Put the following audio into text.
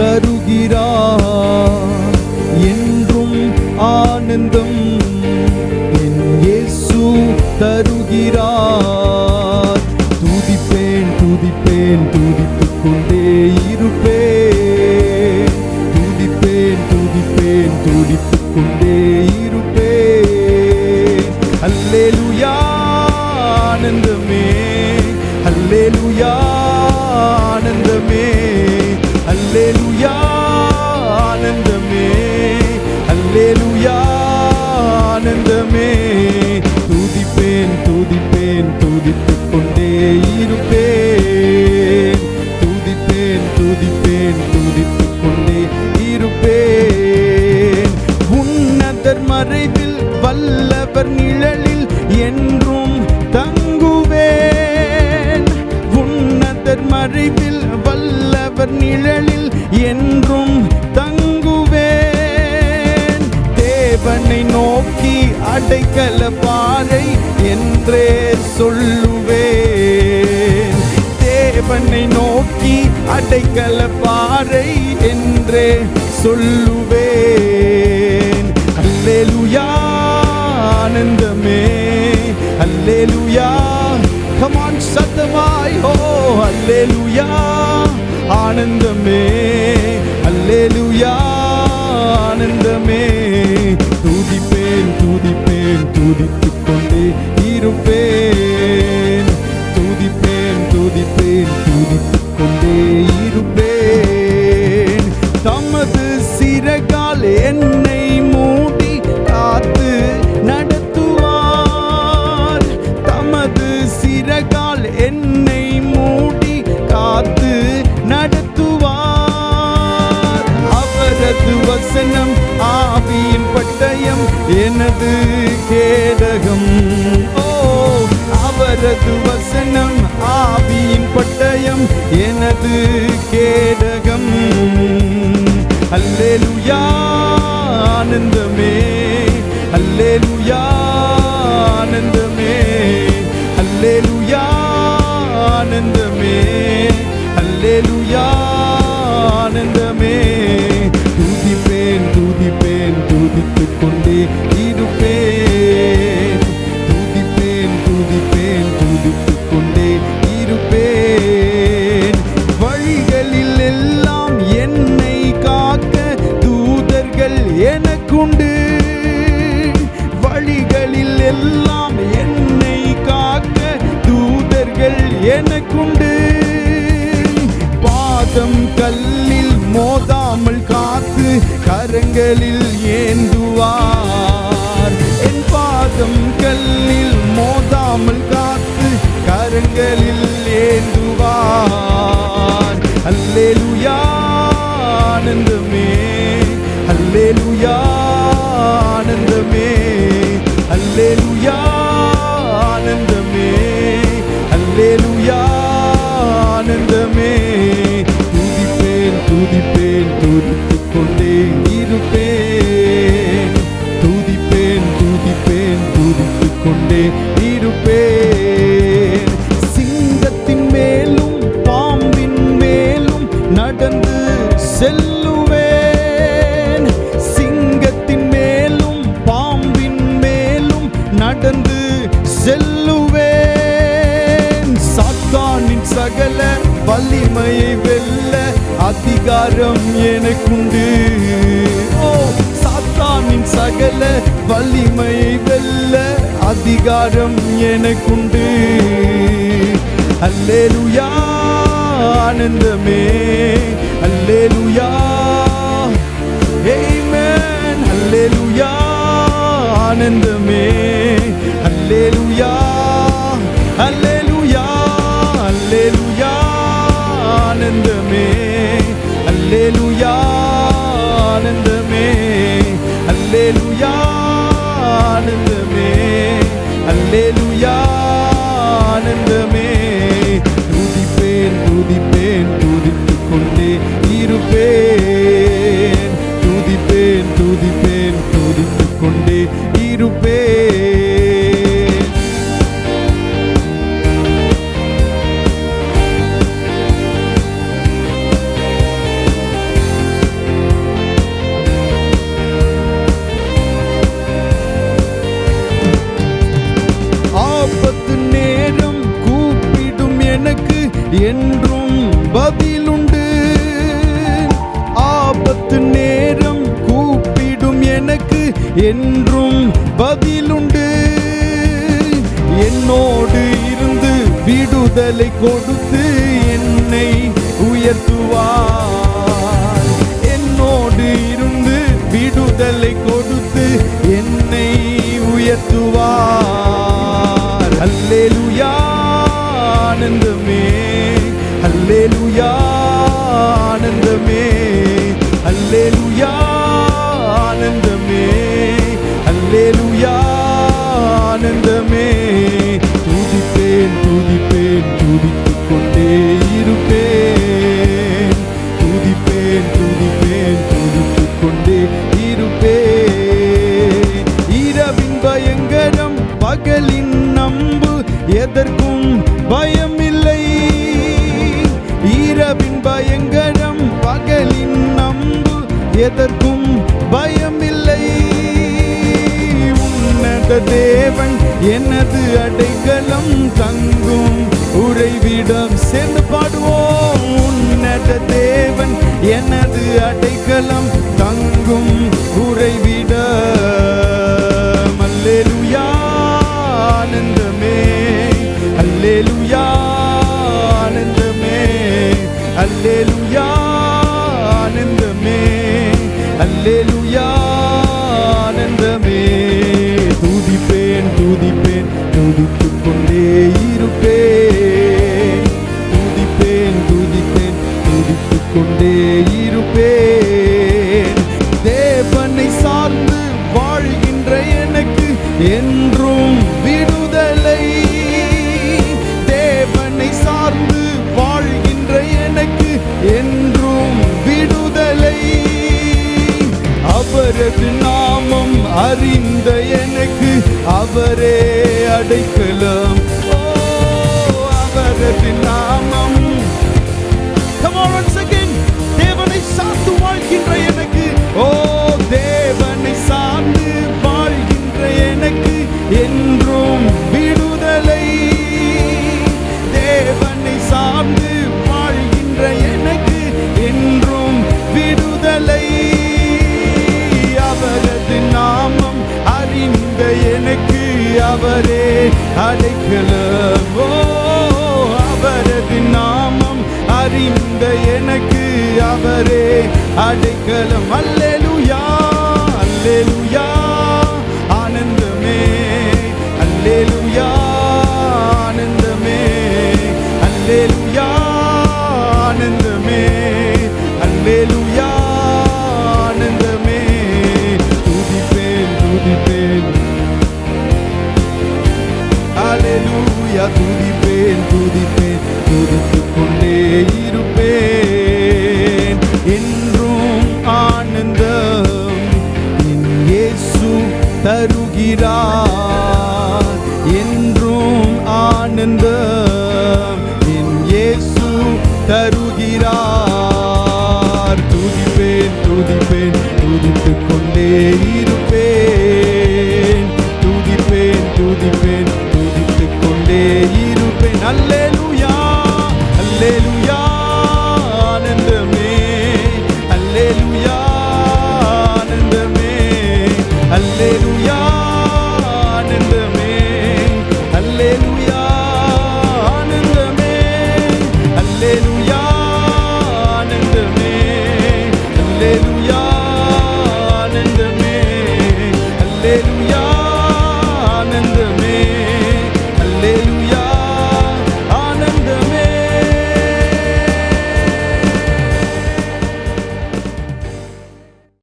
தருகிறார். என்றும் ஆனந்தம் என் இயேசு தரு ஆனந்தமே. துதிப்பேன் துதிப்பேன் துதித்துக் கொண்டே இருப்பேன். துதிப்பேன் துதிப்பேன் துதித்துக் கொண்டே இருப்பேன். உன்னதர் மறைவில் வல்லவர் நிழலில் என்றும் தங்குவேன். உன்னதர் மறைவில் வல்லவர் நிழலில் என்றும் அடைக்கல பாறை என்றே சொல்லுவேன். தேவனை நோக்கி அடைக்கல பாறை என்றே சொல்லுவேன். அல்லேலூயா ஆனந்தமே. அல்லேலூயா கமான் சத்தமாய் ஹோ அல்லேலூயா ஆனந்தமே. அவரது வசனம் ஆவியின் பட்டயம் எனது கேடகம். அல்லேலூயா ஆனந்தமே. அல்லேலூயா ஆனந்தமே. அல்லேலூயா ஆனந்தமே. அல்லேலூயா ஆனந்தமே. ஏந்துவார். என் பாதம் கல்லில் மோதாமல் காத்து கரங்களில் ஏந்துவார். அல்லேலூயா ஆனந்தமே. அல்லேலூயா ஆனந்தமே. அல்லேலூயா ஆனந்தமே. அல்லேலூயா ஆனந்தமே. துதிப்பேன் துதிப்பேன் துதிப்பேன். வலிமையை வெல்ல அதிகாரம் எனக்குண்டு. ஓ சாத்தானின் சகல வலிமையை வெல்ல அதிகாரம் எனக்குண்டு. அல்லேலூயா ஆனந்தமே. அல்லேலூயா Amen. அல்லேலூயா ஆனந்த அல்லேலூயா ஆனந்தமே. கையிலுண்டு ஆபத்து நேரம் கூப்பிடும் எனக்கு என்றும் பதிலுண்டு. என்னோடு இருந்து விடுதலை கொடுத்து என்னை உயர்த்துவார். அல்லேலுயா ஆனந்தமே. துதிப்பேன் துதிப்பேன் துதித்துக் கொண்டே இருப்பேன். துதிப்பேன் துதிப்பேன் துதித்துக் கொண்டே இருப்பேன். இரவின் பயங்கரம் பகலின் நம்பு எதற்கும் தேவன் எனது அடைக்கலம் தங்கும் உறைவிடம் சேர்ந்து பாடுவோம். உன்னத தேவன் எனது அடைக்கலம் தங்கும் உறைவிடம். அல்லேலுயா ஆனந்தமே. அல்லேலுயா ஆனந்தமே. அல்லேலுயா ஆனந்தமே. அல்லேலுயா. என்றும் விடுதலை. தேவனை சார்ந்து வாழ்கின்ற எனக்கு என்றும் விடுதலை. அவரது நாமம் அறிந்த எனக்கு அவரே அடைக்கலம். அவரது நாமம் அடைக்கலம் அவரது நாமம் அறிந்த எனக்கு அவரே. அடைக்கலம் அல்லேலுயா அல்லேலுயா. ஆனந்தமே அல்லேலுயா ஆனந்தமே. அல்லேலுயா ஆனந்தமே. அல்லேலுயா ஆனந்தமே. துதிப்பேன் துதிப்பேன். அல்லேலூயா துதிப்பேன் துதிப்பேன் துதித்துக் கொண்டே இருப்பேன். என்றும் ஆனந்தம் என் இயேசு தருகிறார். என்றும் ஆனந்தம் இருப்பேன்